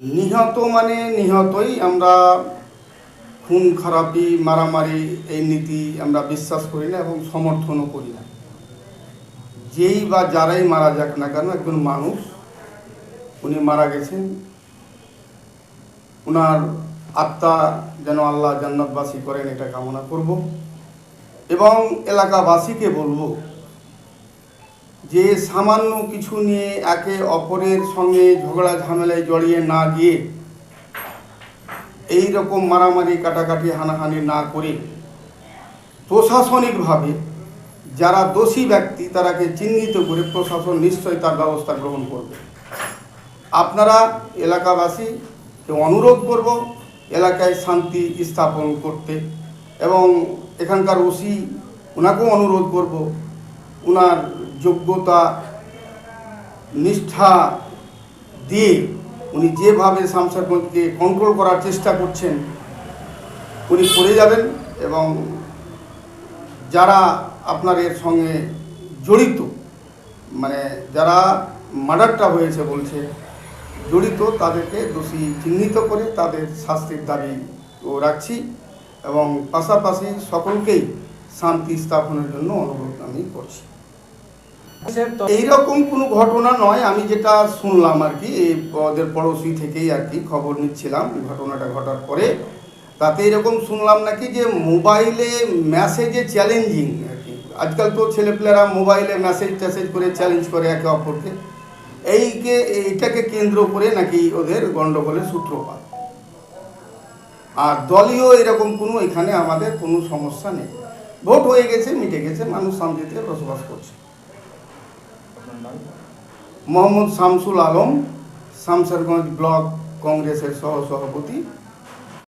নিহত মানে নিহতই আমরা খুন, খারাপি, মারামারি এই নীতি আমরা বিশ্বাস করি না এবং সমর্থনও করি না। যেই বা যারাই মারা যাক না কেন, একজন মানুষ, উনি মারা গেছেন ওনার আত্মা যেন আল্লাহ জান্নাতবাসী করেন এটা কামনা করব এবং এলাকাবাসীকে বলব যে সামান্য কিছু নিয়ে একে অপরের সঙ্গে ঝগড়া ঝামেলায় জড়িয়ে না গিয়ে এই রকম মারামারি কাটাকাটি হানাহানি না করে প্রশাসনিকভাবে যারা দোষী ব্যক্তি তারাকে চিহ্নিত করে প্রশাসন নিশ্চয়ই তার ব্যবস্থা গ্রহণ করবে। আপনারা এলাকাবাসীকে অনুরোধ করব এলাকায় শান্তি স্থাপন করতে এবং এখানকার ওসি ওনাকেও অনুরোধ করব। ওনার যোগ্যতা, নিষ্ঠা দিয়ে উনি যেভাবে শামসারগঞ্জকে কন্ট্রোল করার চেষ্টা করছেন, উনি করে যাবেন এবং যারা আপনার এর সঙ্গে জড়িত মানে যারা মার্ডারটা হয়েছে বলছে, জড়িত তাদেরকে দোষী চিহ্নিত করে তাদের শাস্তির দাবি ও রাখছি এবং পাশাপাশি সকলকেই শান্তি স্থাপনের জন্য অনুরোধ আমি করছি। এইরকম কোনো ঘটনা নয়, আমি যেটা শুনলাম আর কি ওদের পড়োশি থেকেই আর কি খবর নিচ্ছিলাম ঘটনাটা ঘটার পরে। তাতে এরকম শুনলাম নাকি যে মোবাইলে মেসেজে চ্যালেঞ্জিং আর কি। আজকাল তো ছেলেপেলেরা মোবাইলে মেসেজ ট্যাসেজ করে চ্যালেঞ্জ করে একে অপরকে। এইকে, এইটাকে কেন্দ্র করে নাকি ওদের গণ্ডগোলের সূত্রপাত। আর দলীয় এরকম কোনো এখানে আমাদের কোনো সমস্যা নেই। ভোট হয়ে গেছে, মিটে গেছে, মানুষ শান্তিতে বসবাস করছে। মোহাম্মদ শামসুল আলম শামসারগঞ্জ ব্লক কংগ্রেসের সহ সভাপতি